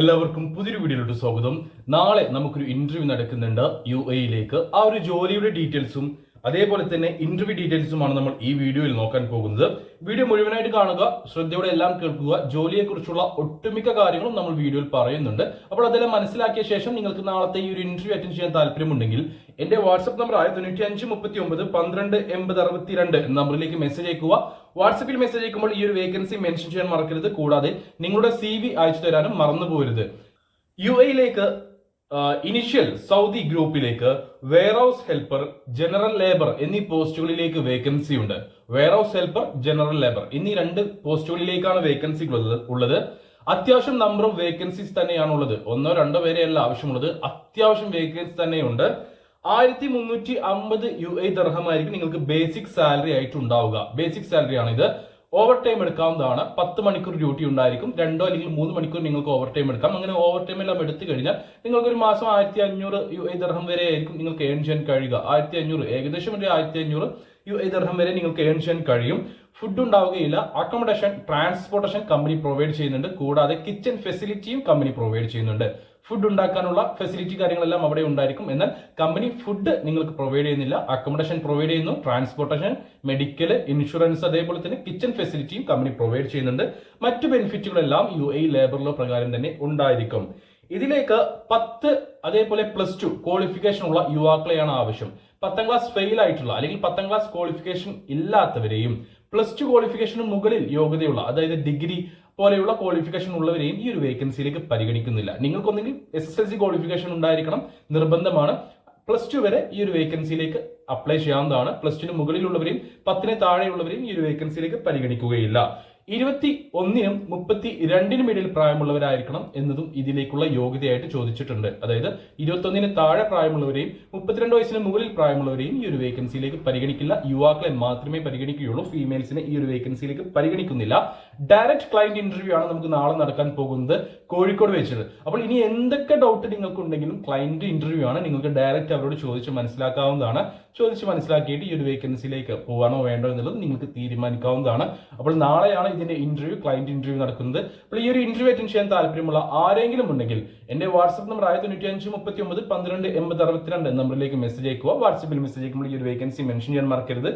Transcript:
എല്ലാവർക്കും പുതിയൊരു വീഡിയോയിലോട്ട് സ്വാഗതം. നാളെ നമുക്കൊരു ഇന്റർവ്യൂ നടക്കുന്നുണ്ട് യു എയിലേക്ക് ആ ഒരു ജോലിയുടെ ഡീറ്റെയിൽസും അതേപോലെ തന്നെ ഇന്റർവ്യൂ ഡീറ്റെയിൽസുമാണ് നമ്മൾ ഈ വീഡിയോയിൽ നോക്കാൻ പോകുന്നത്. വീഡിയോ മുഴുവനായിട്ട് കാണുക ശ്രദ്ധയോടെ എല്ലാം കേൾക്കുക ജോലിയെക്കുറിച്ചുള്ള ഒട്ടുമിക്ക കാര്യങ്ങളും നമ്മൾ വീഡിയോയിൽ പറയുന്നുണ്ട്. അപ്പോൾ അതെല്ലാം മനസ്സിലാക്കിയ ശേഷം നിങ്ങൾക്ക് നാളത്തെ ഈ ഒരു ഇന്റർവ്യൂ അറ്റൻഡ് ചെയ്യാൻ താല്പര്യമുണ്ടെങ്കിൽ എന്റെ വാട്സ്ആപ്പ് നമ്പർ ആയ തൊണ്ണൂറ്റി അഞ്ച് മുപ്പത്തി ഒമ്പത് പന്ത്രണ്ട് എൺപത് അറുപത്തിരണ്ട് നമ്പറിലേക്ക് മെസ്സേജ് അയക്കുക. വാട്സപ്പിൽ മെസ്സേജ് അയക്കുമ്പോൾ ഈ ഒരു വേക്കൻസി മെൻഷൻ ചെയ്യാൻ മറക്കരുത്. കൂടാതെ നിങ്ങളുടെ സി വി അയച്ചു തരാനും മറന്നു പോരുത് യു എയിലേക്ക് ഇനിഷ്യൽ സൗദി ഗ്രൂപ്പിലേക്ക് വെയർഹൌസ് ഹെൽപ്പർ ജനറൽ ലേബർ എന്നീ പോസ്റ്റുകളിലേക്ക് വേക്കൻസി ഉണ്ട്. വെയർഹൌസ് ഹെൽപ്പർ ജനറൽ ലേബർ എന്നീ രണ്ട് പോസ്റ്റുകളിലേക്കാണ് വേക്കൻസി ഉള്ളത് അത്യാവശ്യം നമ്പർ ഓഫ് വേക്കൻസീസ് തന്നെയാണ് ഉള്ളത് ഒന്നോ രണ്ടോ പേരെയല്ല ആവശ്യമുള്ളത്. അത്യാവശ്യം വേക്കൻസി തന്നെയുണ്ട്. ആയിരത്തി മുന്നൂറ്റി അമ്പത് യു എ ദർഹമായിരിക്കും നിങ്ങൾക്ക് ബേസിക് സാലറി ആയിട്ട് ഉണ്ടാവുക ബേസിക് സാലറി ആണ് ഇത് ഓവർ ടൈം എടുക്കാവുന്നതാണ്. പത്ത് മണിക്കൂർ ഡ്യൂട്ടി ഉണ്ടായിരിക്കും. രണ്ടോ അല്ലെങ്കിൽ മൂന്ന് മണിക്കൂർ നിങ്ങൾക്ക് ഓവർ ടൈം എടുക്കാം. അങ്ങനെ ഓവർ ടൈം എല്ലാം എടുത്തു കഴിഞ്ഞാൽ നിങ്ങൾക്ക് ഒരു മാസം ആയിരത്തി അഞ്ഞൂറ് യു എ ദർഹം വരെ ആയിരിക്കും നിങ്ങൾക്ക് ഏൺ ചെയ്യാൻ കഴിയുക. ആയിരത്തി അഞ്ഞൂറ് ഏകദേശം ഒരു ആയിരത്തി അഞ്ഞൂറ് യു എ ദർഹം വരെ നിങ്ങൾക്ക് ഏൺ ചെയ്യാൻ കഴിയും. ഫുഡ് ഉണ്ടാവുകയില്ല. അക്കോമഡേഷൻ ട്രാൻസ്പോർട്ടേഷൻ കമ്പനി പ്രൊവൈഡ് ചെയ്യുന്നുണ്ട്. കൂടാതെ കിച്ചൺ ഫെസിലിറ്റിയും കമ്പനി പ്രൊവൈഡ് ചെയ്യുന്നുണ്ട്. ഫുഡ് ഉണ്ടാക്കാനുള്ള ഫെസിലിറ്റി കാര്യങ്ങളെല്ലാം അവിടെ ഉണ്ടായിരിക്കും. എന്നാൽ കമ്പനി ഫുഡ് നിങ്ങൾക്ക് പ്രൊവൈഡ് ചെയ്യുന്നില്ല. അക്കോമഡേഷൻ പ്രൊവൈഡ് ചെയ്യുന്നു. ട്രാൻസ്പോർട്ടേഷൻ മെഡിക്കൽ ഇൻഷുറൻസ് അതേപോലെ തന്നെ കിച്ചൺ ഫെസിലിറ്റിയും കമ്പനി പ്രൊവൈഡ് ചെയ്യുന്നുണ്ട്. മറ്റു ബെനിഫിറ്റുകളെല്ലാം യു എ ലേബർ ലോ പ്രകാരം തന്നെ ഉണ്ടായിരിക്കും. ഇതിലേക്ക് പത്ത് അതേപോലെ പ്ലസ് ടു ക്വാളിഫിക്കേഷൻ ഉള്ള യുവാക്കളെയാണ് ആവശ്യം. പത്താം ക്ലാസ് ഫെയിൽ ആയിട്ടുള്ള അല്ലെങ്കിൽ പത്താം ക്ലാസ് ക്വാളിഫിക്കേഷൻ ഇല്ലാത്തവരെയും പ്ലസ് ടു ക്വാളിഫിക്കേഷന് മുകളിൽ യോഗ്യതയുള്ള അതായത് ഡിഗ്രി പോലെയുള്ള ക്വാളിഫിക്കേഷൻ ഉള്ളവരെയും ഈ ഒരു വേക്കൻസിയിലേക്ക് പരിഗണിക്കുന്നില്ല. നിങ്ങൾക്കൊന്നെങ്കിൽ S S L C qualification ഉണ്ടായിരിക്കണം നിർബന്ധമാണ്. പ്ലസ് ടു വരെ ഈ ഒരു വേക്കൻസിയിലേക്ക് അപ്ലൈ ചെയ്യാവുന്നതാണ്. പ്ലസ് ടുവിന് മുകളിലുള്ളവരെയും പത്തിന് താഴെയുള്ളവരെയും ഈ ഒരു വേക്കൻസിയിലേക്ക് പരിഗണിക്കുകയില്ല. ഇരുപത്തി ഒന്നിനും മുപ്പത്തി രണ്ടിനും ഇടയിൽ പ്രായമുള്ളവരായിരിക്കണം എന്നതും ഇതിലേക്കുള്ള യോഗ്യതയായിട്ട് ചോദിച്ചിട്ടുണ്ട്. അതായത് ഇരുപത്തൊന്നിന് താഴെ പ്രായമുള്ളവരെയും മുപ്പത്തിരണ്ട് വയസ്സിന് മുകളിൽ പ്രായമുള്ളവരെയും ഈ ഒരു വേക്കൻസിയിലേക്ക് പരിഗണിക്കില്ല. യുവാക്കളെ മാത്രമേ പരിഗണിക്കുകയുള്ളൂ. ഫീമെയിൽസിനെ ഈ ഒരു വേക്കൻസിയിലേക്ക് പരിഗണിക്കുന്നില്ല. ഡയറക്റ്റ് ക്ലയന്റ് ഇന്റർവ്യൂ ആണ് നമുക്ക് നാളെ നടക്കാൻ പോകുന്നത് കോഴിക്കോട് വെച്ചിട്ട്. അപ്പോൾ ഇനി എന്തൊക്കെ ഡൗട്ട് നിങ്ങൾക്ക് ഉണ്ടെങ്കിലും ക്ലയന്റ് ഇന്റർവ്യൂ ആണ് നിങ്ങൾക്ക് ഡയറക്റ്റ് അവരോട് ചോദിച്ച് മനസ്സിലാക്കാവുന്നതാണ്. ചോദിച്ച് മനസ്സിലാക്കിയിട്ട് ഈ ഒരു വേക്കൻസിയിലേക്ക് പോകണോ വേണ്ടോ എന്നുള്ളത് നിങ്ങൾക്ക് തീരുമാനിക്കാവുന്നതാണ്. അപ്പോൾ നാളെയാണ് ഇതിന്റെ ഇന്റർവ്യൂ ക്ലയന്റ് ഇന്റർവ്യൂ നടക്കുന്നത്. അപ്പോൾ ഈ ഒരു ഇന്റർവ്യൂ അറ്റൻഡ് ചെയ്യാൻ താല്പര്യമുള്ള ആരെങ്കിലും ഉണ്ടെങ്കിൽ എന്റെ വാട്സ്ആപ്പ് നമ്പർ ആയിരത്തി തൊണ്ണൂറ്റി അഞ്ച് മുപ്പത്തി ഒമ്പത് പന്ത്രണ്ട് എൺപത് അറുപത്തിരണ്ട് നമ്പറിലേക്ക് മെസ്സേജ് അയക്കുക. വാട്സ്ആപ്പിൽ മെസ്സേജ് അയക്കുമ്പോൾ ഈ ഒരു വേക്കൻസി മെൻഷൻ ചെയ്യാൻ മറക്കരുത്.